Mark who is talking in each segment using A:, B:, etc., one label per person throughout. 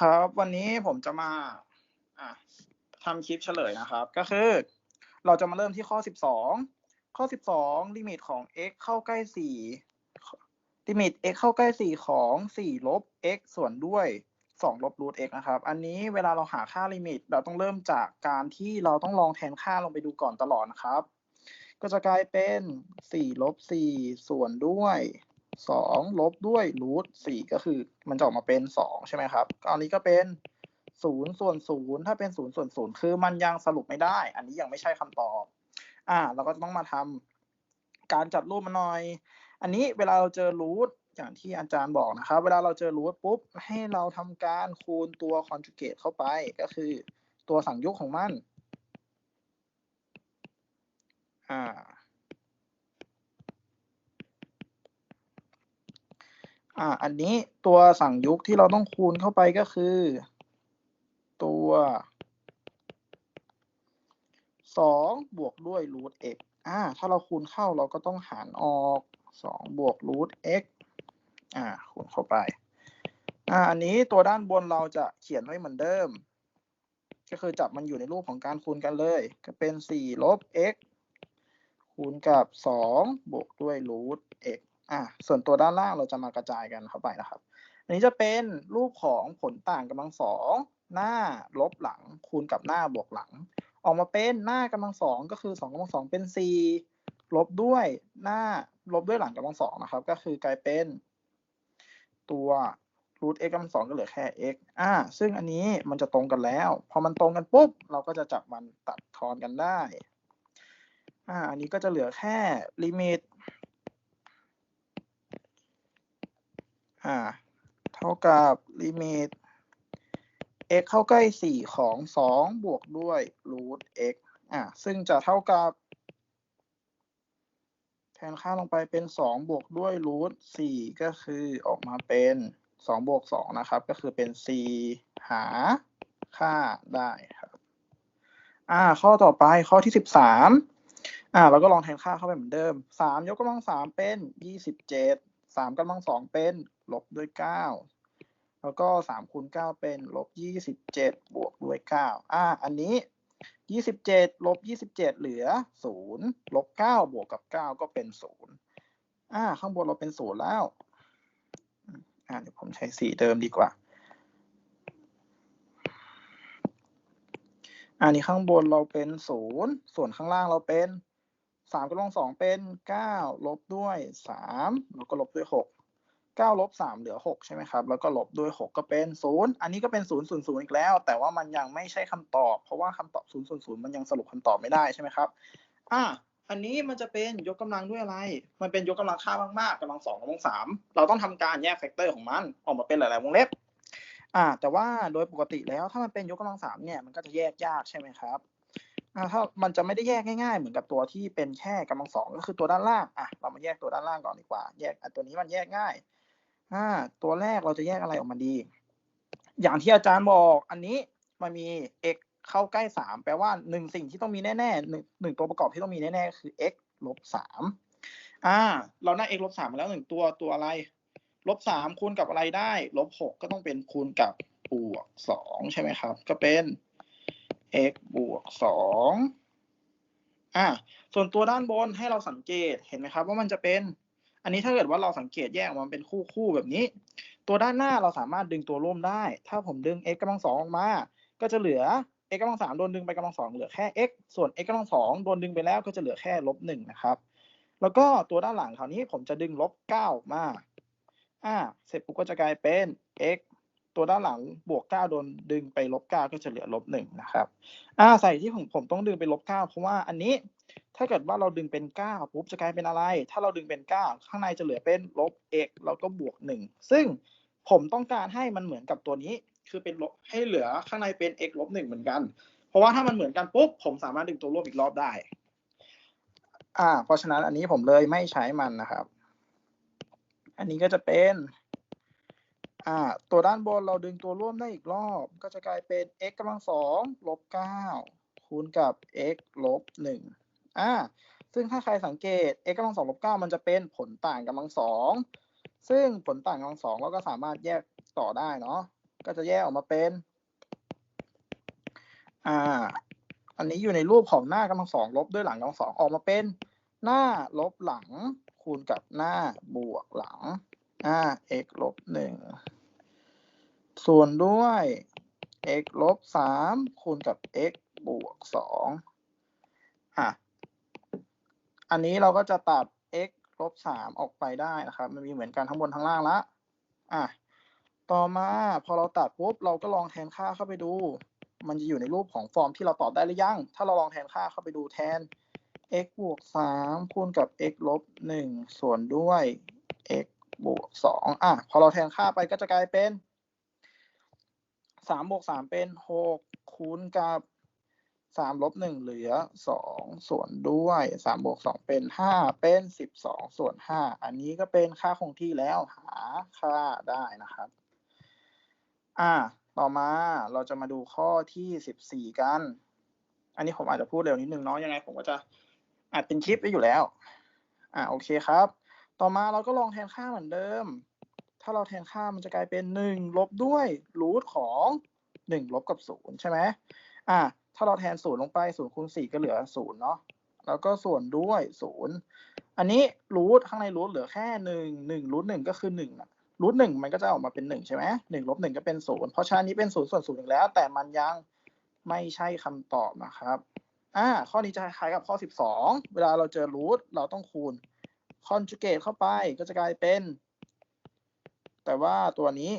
A: ครับ วันนี้ผมจะมาอะทำคลิปเฉลยนะครับ ก็คือ เราจะมาเริ่มที่ข้อ 12 ข้อ 12 ลิมิตของ x เข้าใกล้ 4 ลิมิต x เข้าใกล้ 4 ของ 4 ลบ x ส่วนด้วย 2 ลบรูท x นะครับ อันนี้เวลาเราหาค่าลิมิต เราต้องเริ่มจากการที่เราต้องลองแทนค่าลงไปดูก่อนตลอดนะครับ ก็จะกลายเป็น 4 ลบ 4 ส่วนด้วย สองลบด้วยรูทสี่ก็คือ มันจะออกมาเป็นสองใช่ไหมครับอันนี้ก็เป็นศูนย์ส่วนศูนย์ถ้าเป็นศูนย์ส่วนศูนย์คือมันยังสรุปไม่ได้ อันนี้ยังไม่ใช่คำตอบ อ่า เราก็ต้องมาทำการจัดรูปมาหน่อย อันนี้เวลาเราเจอรูทอย่างที่อาจารย์บอกนะครับ เวลาเราเจอรูทปุ๊บ ให้เราทำการคูณตัวคอนจูเกตเข้าไปก็คือตัวสั่งยุกของมัน อ่า อ่า อันนี้ตัวสั่งยุกที่เราต้องคูณเข้าไปก็คือ ตัวสองบวกด้วยรูท x อ่า ถ้าเราคูณเข้าเราก็ต้องหารออกสองบวกรูท x อ่า คูณเข้าไป อ่า อันนี้ตัวด้านบนเราจะเขียนไว้เหมือนเดิม ก็คือจับมันอยู่ในรูปของการคูณกันเลย ก็เป็นสี่ลบ x คูณกับสองบวกด้วยรูท x อะส่วนตัวด้านล่างเราจะมากระจายกันเข้าไปนะครับ อันนี้จะเป็นรูปของผลต่างกำลังสองหน้าลบหลังคูณกับหน้าบวกหลัง ออกมาเป็นหน้ากำลังสองก็คือสองกำลังสองเป็นสี่ลบด้วยหน้าลบด้วยหลังกำลังสองนะครับ ก็คือกลายเป็น ตัวรูท x กำลังสองก็เหลือแค่ x อ่า ซึ่งอันนี้มันจะตรงกันแล้ว พอมันตรงกันปุ๊บ เราก็จะจับมันตัดทอนกันได้ อ่า อันนี้ก็จะเหลือแค่ลิมิต อ่า เท่ากับลิมิต x เข้าใกล้สี่ของสองบวกด้วยรูท x อ่า ซึ่งจะเท่ากับ แทนค่าลงไปเป็นสองบวกด้วยรูทสี่ก็คือออกมาเป็นสองบวกสองนะครับ ก็คือเป็นสี่หาค่าได้ครับ อ่า ข้อต่อไปข้อที่สิบสามอ่า เราก็ลองแทนค่าเข้าไปเหมือนเดิมสามยกกำลังสามเป็นยี่สิบเจ็ดสามกำลังสองเป็น ลบด้วยเก้าแล้วก็สามคูณเก้าเป็นลบยี่สิบวกด้วยเก้าอ่า อันนี้ยี่สิบเจ็ดลบยี่สิบเหลือศูนย์ลบเก้าบวกกับเก้าก็เป็นศูนย์อ่า ข้างบนเราเป็นศูนย์แล้ว อ่า เดี๋ยวผมใช้สีเดิมดีกว่า อันนี้ข้างบนเราเป็นศูนย์ส่วนข้างล่างเราเป็นสามกำลังสองเป็นเก้าลบด้วยสามแล้วก็ลบด้วยหก เก้าลบสามเหลือหกใช่ไหมครับ แล้วก็ลบด้วยหกก็เป็นศูนย์อันนี้ก็เป็นศูนย์ศูนย์ศูนย์อีกแล้ว แต่ว่ามันยังไม่ใช่คำตอบ เพราะว่าคำตอบศูนย์ศูนย์ศูนย์มันยังสรุปคำตอบไม่ได้ใช่ไหมครับ อะอันนี้มันจะเป็นยกกำลังด้วยอะไร มันเป็นยกกำลังค่ามากๆกำลังสองกำลังสามเราต้องทำการแยกแฟกเตอร์ของมัน ออกมาเป็นหลายๆวงเล็บ อ่า แต่ว่าโดยปกติแล้วถ้ามันเป็นยกกำลังสามเนี่ยมันก็จะแยกยากใช่ไหมครับอ่าถ้ามันจะไม่ได้แยกง่ายๆ เหมือนกับตัวที่เป็นแค่กำลังสองก็คือตัวด้านล่างอะเรามาแยกตัวด้านล่างก่อนดีกว่า แยกอันตัวนี้มันแยกง่าย อ่าตัวแรกเราจะแยกอะไรออกมาดี อย่างที่อาจารย์บอก อันนี้มันมี x เข้าใกล้สามแปลว่าหนึ่งสิ่งที่ต้องมีแน่ๆหนึ่งหนึ่งตัวประกอบที่ต้องมีแน่ๆคือ x ลบสามอ่า เราได้ x ลบสามมาแล้วหนึ่งตัวตัวอะไร ลบสามคูณกับอะไรได้ ลบหกก็ต้องเป็นคูณกับบวกสองใช่ไหมครับ ก็เป็น x บวกสองอ่า ส่วนตัวด้านบนให้เราสังเกตเห็นไหมครับ ว่ามันจะเป็น อันนี้ถ้าเกิดว่าเราสังเกตแยกมันเป็นคู่คู่แบบนี้ ตัวด้านหน้าเราสามารถดึงตัวร่วมได้ ถ้าผมดึง x กำลังสองออกมา ก็จะเหลือ x กำลังสามโดนดึงไปกำลังสองเหลือแค่ x ส่วน x กำลังสองโดนดึงไปแล้วก็จะเหลือแค่ลบหนึ่งนะครับ แล้วก็ตัวด้านหลังคราวนี้ผมจะดึงลบเก้ามา อ่า เสร็จปุ๊บก็จะกลายเป็น x ตัวด้านหลังบวกเก้าโดนดึงไปลบเก้าก็จะเหลือลบหนึ่งนะครับ อ่า ใส่ที่ผมผมต้องดึงไปลบเก้าเพราะว่าอันนี้ ถ้าเกิดว่าเราดึงเป็นเก้าปุ๊บจะกลายเป็นอะไร ถ้าเราดึงเป็นเก้าข้างในจะเหลือเป็นลบ x แล้วก็บวกหนึ่งซึ่งผมต้องการให้มันเหมือนกับตัวนี้ คือเป็นลบให้เหลือข้างในเป็น x ลบหนึ่งเหมือนกัน เพราะว่าถ้ามันเหมือนกันปุ๊บผมสามารถดึงตัวร่วมอีกรอบได้ อ่า เพราะฉะนั้นอันนี้ผมเลยไม่ใช้มันนะครับ อันนี้ก็จะเป็น อ่า ตัวด้านบนเราดึงตัวร่วมได้อีกรอบ ก็จะกลายเป็น x กำลังสองลบเก้าคูณกับ x ลบหนึ่ง อ่า ซึ่งถ้าใครสังเกต x กำลังสองลบเก้ามันจะเป็นผลต่างกำลังสอง ซึ่งผลต่างกำลังสองเราก็สามารถแยกต่อได้เนาะ ก็จะแยกออกมาเป็น อ่า อันนี้อยู่ในรูปของหน้ากำลังสองลบด้วยหลังกำลังสองออกมาเป็น หน้าลบหลังคูณกับหน้าบวกหลัง อ่า x ลบหนึ่งส่วนด้วย x ลบสามคูณกับ x บวกสองอะ อันนี้เราก็จะตัด x ลบสามออกไปได้นะครับ มันมีเหมือนกันทั้งบนทั้งล่างละ อะ ต่อมาพอเราตัดปุ๊บเราก็ลองแทนค่าเข้าไปดู มันจะอยู่ในรูปของฟอร์มที่เราตอบได้หรือยัง ถ้าเราลองแทนค่าเข้าไปดูแทน x บวกสามคูณกับ x ลบหนึ่งส่วนด้วย x บวกสองอะ พอเราแทนค่าไปก็จะกลายเป็นสามบวกสามเป็นหกคูณกับ สามลบหนึ่งเหลือสองส่วนด้วยสามบวกสองเป็นห้าเป็นสิบสองส่วนห้าอันนี้ก็เป็นค่าคงที่แล้วหาค่าได้นะครับ อ่า ต่อมาเราจะมาดูข้อที่สิบสี่กัน อันนี้ผมอาจจะพูดเร็วนิดนึงเนาะยังไงผมก็จะอัดเป็นคลิปไว้อยู่แล้ว อ่าโอเคครับ ต่อมาเราก็ลองแทนค่าเหมือนเดิม ถ้าเราแทนค่ามันจะกลายเป็นหนึ่งลบด้วยรูทของหนึ่งลบกับศูนย์ใช่ไหมอ่า ถ้าเราแทนศูนย์ลงไปศูนย์คูณสี่ก็เหลือศูนย์เนาะแล้วก็ส่วนด้วยศูนย์อันนี้รูทข้างในรูทเหลือแค่หนึ่งหนึ่งรูทหนึ่งก็คือหนึ่งอะรูทหนึ่งมันก็จะออกมาเป็นหนึ่งใช่ไหมหนึ่งลบหนึ่งก็เป็นศูนย์เพราะฉะนั้นนี้เป็นศูนย์ส่วนศูนย์อีกแล้ว แต่มันยังไม่ใช่คำตอบนะครับอ่าข้อนี้จะคล้ายกับข้อสิบสองเวลาเราเจอรูทเราต้องคูณคอนจูเกตเข้าไปก็จะกลายเป็น แต่ว่าตัวนี้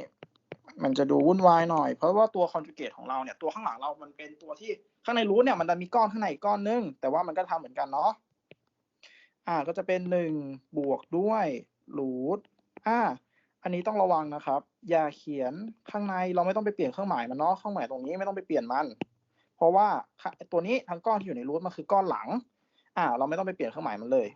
A: มันจะดูวุ่นวายหน่อย เพราะว่าตัวคอนจูเกตของเราเนี่ยตัวข้างหลังเรามันเป็นตัวที่ ข้างในรูทเนี่ยมันจะมีก้อนข้างในก้อนนึง แต่ว่ามันก็ทำเหมือนกันเนาะอ่าก็จะเป็นหนึ่งบวกด้วยรูทอ่าอันนี้ต้องระวังนะครับ อย่าเขียนข้างในเราไม่ต้องไปเปลี่ยนเครื่องหมายมันเนาะเครื่องหมายตรงนี้ไม่ต้องไปเปลี่ยนมัน เพราะว่าตัวนี้ทั้งก้อนที่อยู่ในรูทมันคือก้อนหลัง อ่า เราไม่ต้องไปเปลี่ยนเครื่องหมายมันเลย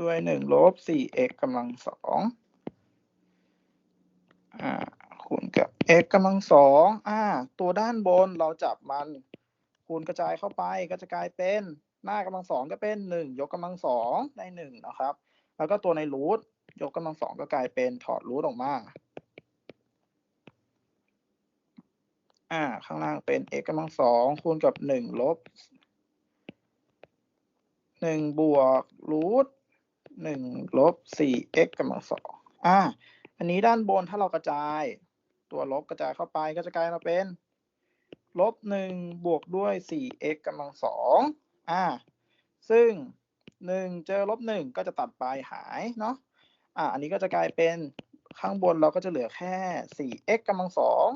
A: ด้วยหนึ่งลบสี่ x กำลังสองอ่า คูณกับ x กำลังสองอ่า ตัวด้านบนเราจับมัน คูณกระจายเข้าไปก็จะกลายเป็นหน้ากำลังสองก็เป็นหนึ่งยกกำลังสองได้หนึ่งนะครับ แล้วก็ตัวในรูทยกกำลังสองก็กลายเป็นถอดรูทออกมาอ่า ข้างล่างเป็น x กำลังสองคูณกับหนึ่งลบหนึ่งบวกรูทหนึ่งลบสี่ x กำลังสองอ่า อันนี้ด้านบนถ้าเรากระจาย ตัวลบกระจายเข้าไปก็จะกลายมาเป็นลบหนึ่งบวกด้วยสี่ x กำลังสองอ่า ซึ่งหนึ่งเจอลบหนึ่งก็จะตัดไปหายเนาะ อ่า อันนี้ก็จะกลายเป็นข้างบนเราก็จะเหลือแค่สี่ x กำลังสอง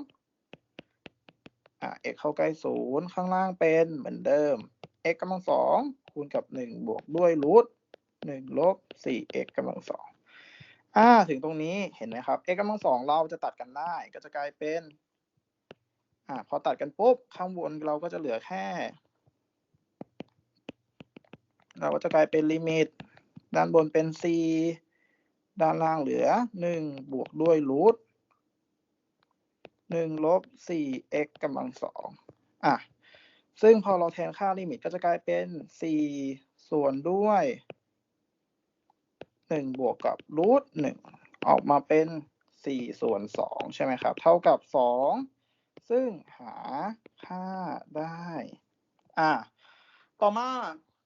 A: อ่า x เข้าใกล้ศูนย์ข้างล่างเป็นเหมือนเดิม x กำลังสองคูณกับหนึ่งบวกด้วยรูทหนึ่งลบสี่ x กำลังสอง อ่าถึงตรงนี้เห็นไหมครับ x กำลังสองเราจะตัดกันได้ ก็จะกลายเป็น อ่า พอตัดกันปุ๊บข้างบนเราก็จะเหลือแค่ เราก็จะกลายเป็นลิมิต ด้านบนเป็น c ด้านล่างเหลือหนึ่งบวกด้วยรูทหนึ่งลบสี่ x กำลังสองอะซึ่งพอเราแทนค่าลิมิตก็จะกลายเป็น 4 ส่วนด้วย 1บวกกับรูทหนึ่งออกมาเป็น4ส่วน2ใช่ไหมครับ เท่ากับ2ซึ่งหาค่าได้ อ่า ต่อมา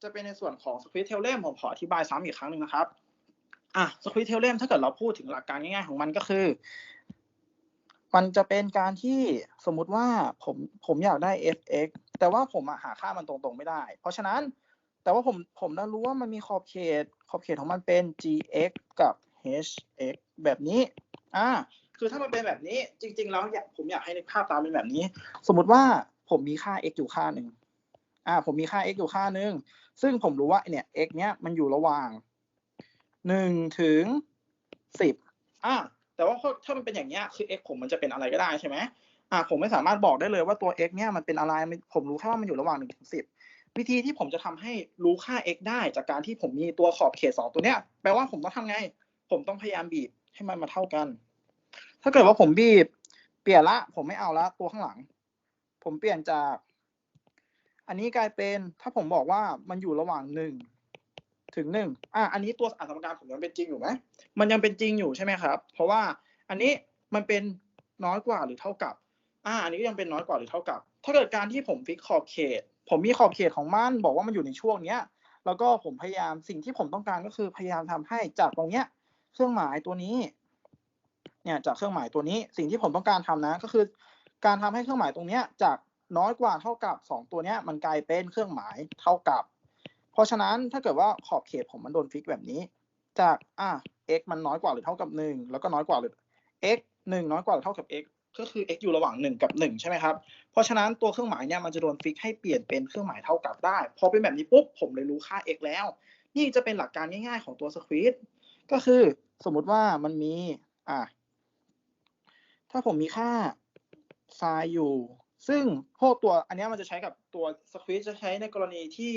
A: จะเป็นในส่วนของสควิตเทเลมผมขออธิบายซ้ำอีกครั้งหนึ่งนะครับ อะสควิตเทเลมถ้าเกิดเราพูดถึงหลักการง่ายๆของมันก็คือ มันจะเป็นการที่สมมุติว่าผมผมอยากได้ f(x) แต่ว่าผมหาค่ามันตรงๆไม่ได้ เพราะฉะนั้น แต่ว่าผมผมได้รู้ว่ามันมีขอบเขต ขอบเขตของมันเป็น gx กับ hx แบบนี้ อ่า คือถ้ามันเป็นแบบนี้ จริง ๆ แล้วอยากผมอยากให้ในภาพตามเป็นแบบนี้ สมมุติว่าผมมีค่า x อยู่ค่าหนึ่งอ่า ผมมีค่า x อยู่ค่าหนึ่งซึ่งผมรู้ว่าเนี่ย x เนี้ยมันอยู่ระหว่างหนึ่งถึงสิบอ่า แต่ว่าถ้ามันเป็นอย่างเงี้ยคือ x ผมมันจะเป็นอะไรก็ได้ใช่ไหมอ่า ผมไม่สามารถบอกได้เลยว่าตัว x เนี่ยมันเป็นอะไร ผมรู้แค่ว่ามันอยู่ระหว่างหนึ่งถึงสิบ วิธีที่ผมจะทำให้รู้ค่า x ได้จากการที่ผมมีตัวขอบเขตสองตัวเนี้ยแปลว่าผมต้องทำไง ผมต้องพยายามบีบให้มันมาเท่ากัน ถ้าเกิดว่าผมบีบ เปลี่ยนละ ผมไม่เอาละตัวข้างหลัง ผมเปลี่ยนจาก อันนี้กลายเป็นถ้าผมบอกว่ามันอยู่ระหว่างหนึ่งถึงหนึ่งอะอันนี้ตัวอ่านสมการผมยังเป็นจริงอยู่ไหมมันยังเป็นจริงอยู่ใช่ไหมครับ เพราะว่าอันนี้มันเป็นน้อยกว่าหรือเท่ากับ อ่า อันนี้ก็ยังเป็นน้อยกว่าหรือเท่ากับ ถ้าเกิดการที่ผมฟิกขอบเขต ผมมีขอบเขตของมันบอกว่ามันอยู่ในช่วงเนี้ย แล้วก็ผมพยายามสิ่งที่ผมต้องการก็คือพยายามทำให้จากตรงเนี้ย เครื่องหมายตัวนี้ เนี่ยจากเครื่องหมายตัวนี้ สิ่งที่ผมต้องการทำนะ ก็คือ การทำให้เครื่องหมายตรงเนี้ย จากน้อยกว่าเท่ากับสองตัวเนี้ย มันกลายเป็นเครื่องหมายเท่ากับ เพราะฉะนั้นถ้าเกิดว่าขอบเขตผมมันโดนฟิกแบบนี้ จากอะ x มันน้อยกว่าหรือเท่ากับหนึ่งแล้วก็น้อยกว่าหรือ x หนึ่งน้อยกว่าหรือเท่ากับ x ก็คือ x อยู่ระหว่างหนึ่งกับหนึ่งใช่ไหมครับ เพราะฉะนั้นตัวเครื่องหมายเนี่ยมันจะโดนฟิกให้เปลี่ยนเป็นเครื่องหมายเท่ากับได้ พอเป็นแบบนี้ปุ๊บผมเลยรู้ค่า x แล้ว นี่จะเป็นหลักการง่ายๆของตัวสควีตก็คือสมมุติว่ามันมีอะถ้าผมมีค่าไซน์อยู่ ซึ่งพวกตัวอันนี้มันจะใช้กับตัวสควีตจะใช้ในกรณีที่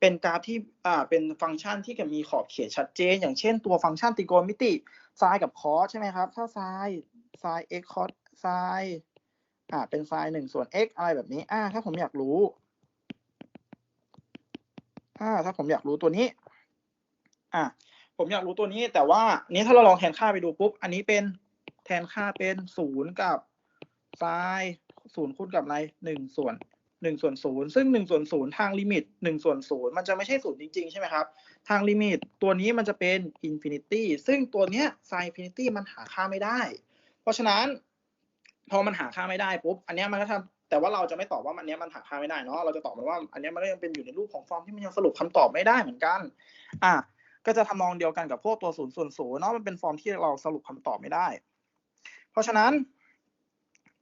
A: เป็นกราฟที่อ่าเป็นฟังก์ชันที่มีขอบเขตชัดเจน อย่างเช่นตัวฟังก์ชันตรีโกณมิติไซน์กับคอสใช่ไหมครับ ถ้าไซน์ไซน์ x คอส ไซน์อ่าเป็นไซน์หนึ่งส่วน x อะไรแบบนี้ อ่า ถ้าผมอยากรู้ อ่า ถ้าผมอยากรู้ตัวนี้ อ่าผมอยากรู้ตัวนี้ แต่ว่านี้ถ้าเราลองแทนค่าไปดูปุ๊บ อันนี้เป็นแทนค่าเป็นศูนย์กับไซน์ศูนย์คูณกับอะไรหนึ่งส่วนหนึ่งส่วนศูนย์ซึ่งหนึ่งส่วนศูนย์ทางลิมิตหนึ่งส่วนศูนย์มันจะไม่ใช่ศูนย์จริง ๆ ใช่ไหมครับ ทางลิมิตตัวนี้มันจะเป็นอินฟินิตี้ซึ่งตัวเนี้ยไซน์อินฟินิตี้มันหาค่าไม่ได้ เพราะฉะนั้น พอมันหาค่าไม่ได้ปุ๊บอันนี้มันก็ทำแต่ว่าเราจะไม่ตอบว่าอันเนี้ยมันหาค่าไม่ได้เนาะเราจะตอบมันว่า อันนี้มันก็ยังเป็นอยู่ในรูปของฟอร์มที่มันยังสรุปคำตอบไม่ได้เหมือนกัน อะก็จะทำนองเดียวกันกับพวกตัวศูนย์ส่วนศูนย์เนาะมันเป็นฟอร์มที่เราสรุปคำตอบไม่ได้ เพราะฉะนั้น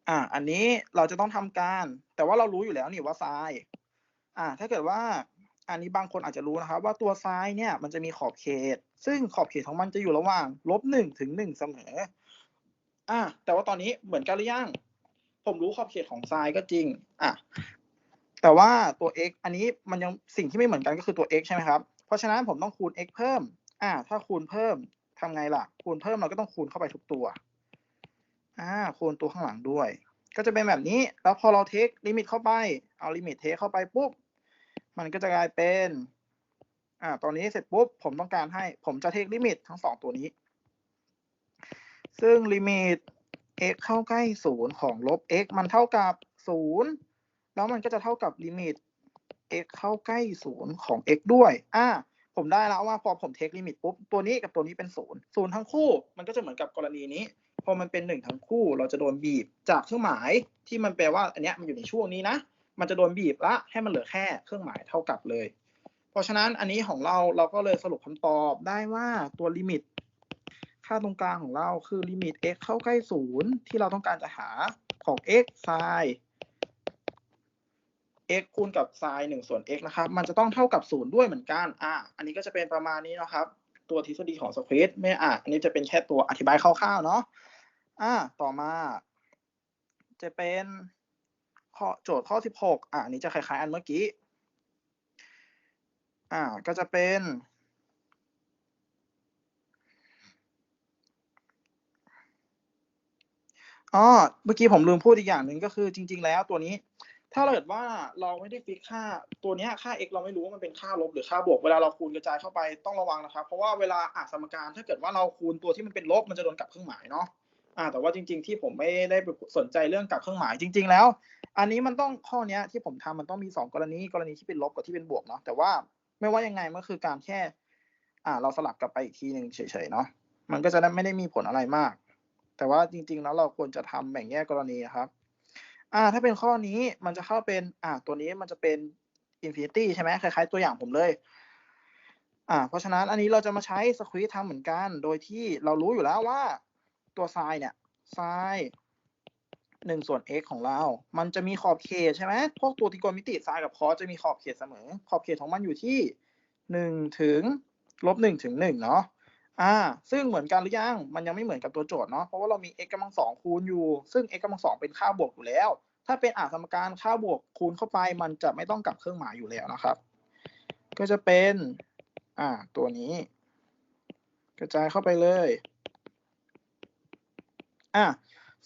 A: อ่าอันนี้เราจะต้องทำการ แต่ว่าเรารู้อยู่แล้วนี่ว่าไซน์อ่าถ้าเกิดว่า อันนี้บางคนอาจจะรู้นะครับ ว่าตัวไซน์เนี่ยมันจะมีขอบเขต ซึ่งขอบเขตของมันจะอยู่ระหว่างลบหนึ่งถึงหนึ่งเสมอ อ่าแต่ว่าตอนนี้เหมือนกันหรือยังผมรู้ขอบเขตของไซน์ก็จริง อะ แต่ว่าตัว x อันนี้มันยังสิ่งที่ไม่เหมือนกันก็คือตัว x ใช่ไหมครับ เพราะฉะนั้นผมต้องคูณ x เพิ่ม อ่า ถ้าคูณเพิ่มทำไงล่ะ คูณเพิ่มเราก็ต้องคูณเข้าไปทุกตัว อ่า คูณตัวข้างหลังด้วย ก็จะเป็นแบบนี้ แล้วพอเราเทคลิมิตเข้าไป เอาลิมิตเทคเข้าไปปุ๊บ มันก็จะกลายเป็น อ่า ตอนนี้เสร็จปุ๊บ ผมต้องการให้ ผมจะเทคลิมิตทั้งสองตัวนี้ ซึ่งลิมิต x เข้าใกล้ศูนย์ของลบ x มันเท่ากับศูนย์แล้วมันก็จะเท่ากับลิมิต x เข้าใกล้ศูนย์ของ x ด้วย อ่า ผมได้แล้วว่าพอผมเทคลิมิตปุ๊บ ตัวนี้กับตัวนี้เป็นศูนย์ศูนย์ทั้งคู่ มันก็จะเหมือนกับกรณีนี้ พอมันเป็นหนึ่งทั้งคู่ เราจะโดนบีบจากเครื่องหมายที่มันแปลว่าอันเนี้ยมันอยู่ในช่วงนี้นะ มันจะโดนบีบละให้มันเหลือแค่เครื่องหมายเท่ากับเลย เพราะฉะนั้นอันนี้ของเราเราก็เลยสรุปคำตอบได้ว่าตัวลิมิต ค่าตรงกลางของเราคือลิมิต x เข้าใกล้ศูนย์ที่เราต้องการจะหาของ x ไซน์ x คูณกับไซน์หนึ่งส่วน x นะครับ มันจะต้องเท่ากับศูนย์ด้วยเหมือนกัน อะ อันนี้ก็จะเป็นประมาณนี้นะครับ ตัวทฤษฎีของสควีตไม่อะ อันนี้จะเป็นแค่ตัวอธิบายคร่าวๆ เนาะ อะ ต่อมา จะเป็นข้อโจทย์ข้อสิบหกอะ อันนี้จะคล้ายๆ อันเมื่อกี้ อ่า ก็จะเป็น อ๋อเมื่อกี้ผมลืมพูดอีกอย่างหนึ่งก็คือจริง ๆ แล้วตัวนี้ ถ้าเกิดว่าเราไม่ได้ฟิกค่าตัวนี้ค่า x เราไม่รู้ว่ามันเป็นค่าลบหรือค่าบวกเวลาเราคูณกระจายเข้าไปต้องระวังนะครับ เพราะว่าเวลาอ่านสมการถ้าเกิดว่าเราคูณตัวที่มันเป็นลบมันจะโดนกลับเครื่องหมายเนาะอ่าแต่ว่าจริง ๆ ที่ผมไม่ได้สนใจเรื่องกลับเครื่องหมายจริง ๆ แล้ว อันนี้มันต้องข้อนี้ที่ผมทำมันต้องมีสองกรณีกรณีที่เป็นลบกับที่เป็นบวกเนาะแต่ว่าไม่ว่ายังไงมันคือการแค่ อ่า เราสลับกลับไปอีกทีหนึ่งเฉยๆเนาะมันก็จะได้ไม่ได้มีผลอะไรมาก แต่ว่าจริง ๆ แล้วเราควรจะทำแบ่งแยกกรณีครับ อ่า ถ้าเป็นข้อนี้มันจะเข้าเป็นอ่าตัวนี้มันจะเป็นอินฟินิตี้ใช่ไหมคล้าย ๆ ตัวอย่างผมเลย อ่า เพราะฉะนั้นอันนี้เราจะมาใช้สควีตทำเหมือนกัน โดยที่เรารู้อยู่แล้วว่าตัวไซน์เนี่ยไซน์หนึ่งส่วน x ของเรา มันจะมีขอบเขตใช่ไหม พวกตัวตรีโกณมิติไซน์กับคอสจะมีขอบเขตเสมอ ขอบเขตของมันอยู่ที่หนึ่งถึงลบหนึ่งถึงหนึ่งเนาะ อ่า ซึ่งเหมือนกันหรือยัง มันยังไม่เหมือนกับตัวโจทย์เนาะ เพราะว่าเรามี x กำลังสองคูณอยู่ ซึ่ง x กำลังสองเป็นค่าบวกอยู่แล้ว ถ้าเป็นอ่าสมการค่าบวกคูณเข้าไป มันจะไม่ต้องกลับเครื่องหมายอยู่แล้วนะครับ ก็จะเป็น อ่า ตัวนี้ กระจายเข้าไปเลย อะ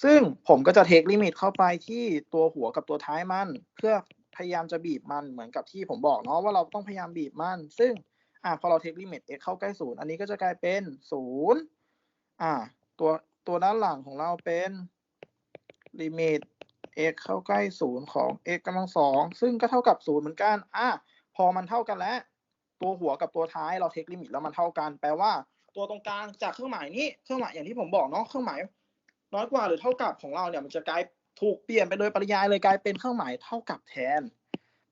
A: ซึ่งผมก็จะเทคลิมิตเข้าไปที่ตัวหัวกับตัวท้ายมัน เพื่อพยายามจะบีบมันเหมือนกับที่ผมบอกเนาะว่าเราต้องพยายามบีบมัน ซึ่ง อ่าพอเราเทคลิมิต x เข้าใกล้ศูนย์อันนี้ก็จะกลายเป็นศูนย์อ่าตัวตัวด้านหลังของเราเป็นลิมิต x เข้าใกล้ศูนย์ของ x กำลังสองซึ่งก็เท่ากับศูนย์เหมือนกันอะพอมันเท่ากันแล้ว ตัวหัวกับตัวท้ายเราเทคลิมิตแล้วมันเท่ากัน แปลว่า ตัวตรงกลางจากเครื่องหมายนี้เครื่องหมายอย่างที่ผมบอกเนาะเครื่องหมาย น้อยกว่าหรือเท่ากับของเราเนี่ยมันจะกลายถูกเปลี่ยนไปโดยปริยายเลยกลายเป็นเครื่องหมายเท่ากับแทน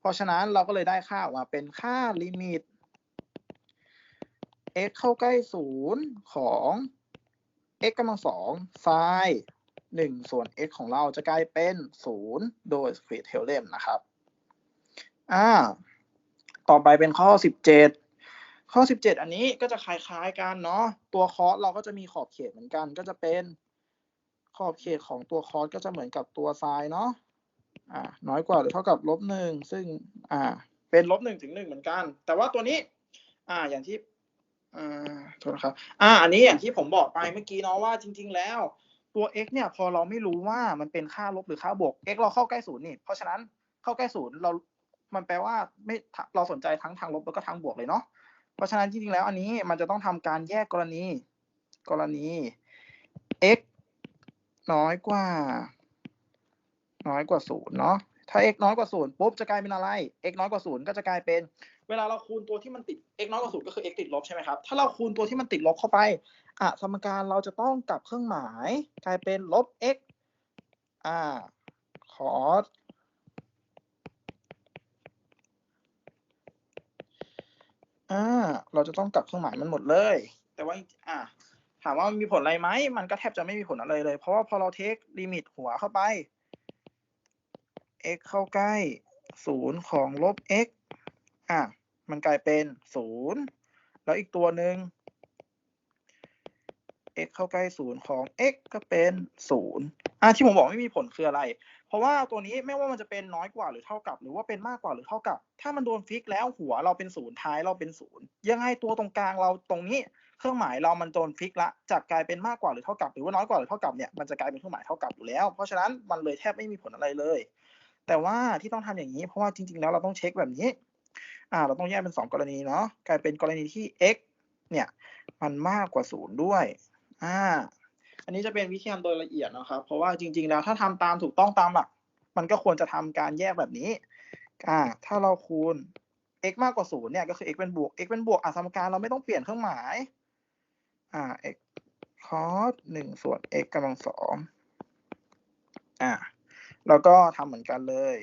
A: เพราะฉะนั้นเราก็เลยได้ค่าออกมาเป็นค่าลิมิต x เข้าใกล้ศูนย์ของ x กำลังสองไซน์หนึ่งส่วน x ของเราจะกลายเป็นศูนย์โดยสควีเทเลมนะครับ อ่า ต่อไปเป็นข้อสิบเจ็ดข้อสิบเจ็ดอันนี้ก็จะคล้ายๆกันเนาะ ตัวคอสเราก็จะมีขอบเขตเหมือนกัน ก็จะเป็นขอบเขตของตัวคอสก็จะเหมือนกับตัวไซน์เนาะ อ่า น้อยกว่าหรือเท่ากับลบหนึ่งซึ่ง อ่า เป็นลบหนึ่งถึงหนึ่งเหมือนกัน แต่ว่าตัวนี้ อ่า อย่างที่ อ่าโทษนะครับ อ่า อันนี้อย่างที่ผมบอกไปเมื่อกี้เนาะว่าจริง ๆ แล้ว ตัว x เนี่ยพอเราไม่รู้ว่ามันเป็นค่าลบหรือค่าบวก x เราเข้าใกล้ศูนย์นี่ เพราะฉะนั้นเข้าใกล้ศูนย์เรา มันแปลว่าไม่เราสนใจทั้งทางลบแล้วก็ทางบวกเลยเนาะ เพราะฉะนั้นจริงๆแล้วอันนี้มันจะต้องทำการแยกกรณี กรณี x น้อยกว่า น้อยกว่าศูนย์เนาะ ถ้า x น้อยกว่าศูนย์ปุ๊บจะกลายเป็นอะไร x น้อยกว่าศูนย์ก็จะกลายเป็น เวลาเราคูณตัวที่มันติด x น้อยกว่าศูนย์ก็คือ x ติดลบใช่ไหมครับ ถ้าเราคูณตัวที่มันติดลบเข้าไปอะสมการเราจะต้องกลับเครื่องหมาย กลายเป็นลบ x อ่า cos อ่า เราจะต้องกลับเครื่องหมายมันหมดเลย แต่ว่าอ่าถามว่ามีผลอะไรไหม มันก็แทบจะไม่มีผลอะไรเลย เพราะว่าพอเราเทคลิมิตหัวเข้าไป x เข้าใกล้ศูนย์ของลบ x อะ มันกลายเป็นศูนย์แล้วอีกตัวหนึ่ง x เข้าใกล้ศูนย์ของ x ก็เป็นศูนย์อะที่ผมบอกไม่มีผลคืออะไร เพราะว่าตัวนี้ไม่ว่ามันจะเป็นน้อยกว่าหรือเท่ากับ หรือว่าเป็นมากกว่าหรือเท่ากับ ถ้ามันโดนฟิกแล้วหัวเราเป็นศูนย์ท้ายเราเป็นศูนย์ยังไงตัวตรงกลางเราตรงนี้ เครื่องหมายเรามันโดนฟิกละจากกลายเป็นมากกว่าหรือเท่ากับ หรือว่าน้อยกว่าหรือเท่ากับเนี่ยมันจะกลายเป็นเครื่องหมายเท่ากับอยู่แล้ว เพราะฉะนั้นมันเลยแทบไม่มีผลอะไรเลย แต่ว่าที่ต้องทำอย่างนี้ เพราะว่าจริง ๆ แล้วเราต้องเช็คแบบนี้ อ่า เราต้องแยกเป็นสองกรณีเนาะกลายเป็นกรณีที่ x เนี่ย มันมากกว่าศูนย์ด้วย อ่า อันนี้จะเป็นวิธีทำโดยละเอียดนะครับ เพราะว่าจริง ๆ แล้วถ้าทำตามถูกต้องตามหลัก มันก็ควรจะทำการแยกแบบนี้ อ่า ถ้าเราคูณ x มากกว่าศูนย์เนี่ยก็คือ x เป็นบวก x เป็นบวกอะสมการเราไม่ต้องเปลี่ยนเครื่องหมาย อ่า x cos หนึ่งส่วน x กำลังสองอ่า แล้วก็ทำเหมือนกันเลย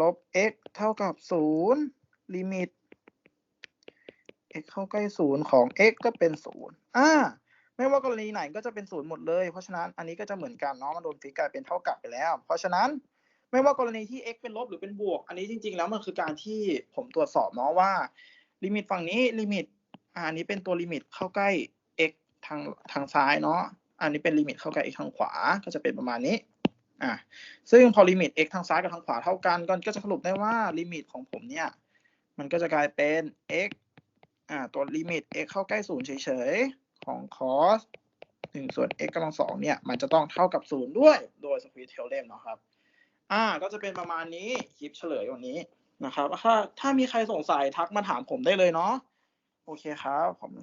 A: ลบ x เท่ากับศูนย์ลิมิต x เข้าใกล้ศูนย์ของ x ก็เป็นศูนย์อ่าไม่ว่ากรณีไหนก็จะเป็นศูนย์หมดเลย เพราะฉะนั้นอันนี้ก็จะเหมือนกันเนาะมันโดนฟิกกลายเป็นเท่ากับไปแล้ว เพราะฉะนั้นไม่ว่ากรณีที่ x เป็นลบหรือเป็นบวก อันนี้จริง ๆ แล้วมันคือการที่ผมตรวจสอบเนาะว่า ลิมิตฝั่งนี้ลิมิตอันนี้เป็นตัวลิมิตเข้าใกล้ x ทางทางซ้ายเนาะ อันนี้เป็นลิมิตเข้าใกล้ x ทางขวาก็จะเป็นประมาณนี้อ่าซึ่งพอลิมิต x ทางซ้ายกับทางขวาเท่ากันก็จะสรุปได้ว่าลิมิตของผมเนี่ยมันก็จะกลายเป็น x อ่าตัวลิมิต x เข้าใกล้ศูนย์เฉยๆ ของ cos หนึ่งส่วน x กำลังสองเนี่ย มันจะต้องเท่ากับศูนย์ด้วย โดยสควีเทเลมเนาะครับ อ่า ก็จะเป็นประมาณนี้ คลิปเฉลยวันนี้นะครับ ถ้า ถ้ามีใครสงสัยทักมาถามผมได้เลยเนาะ โอเคครับขอบคุณครับ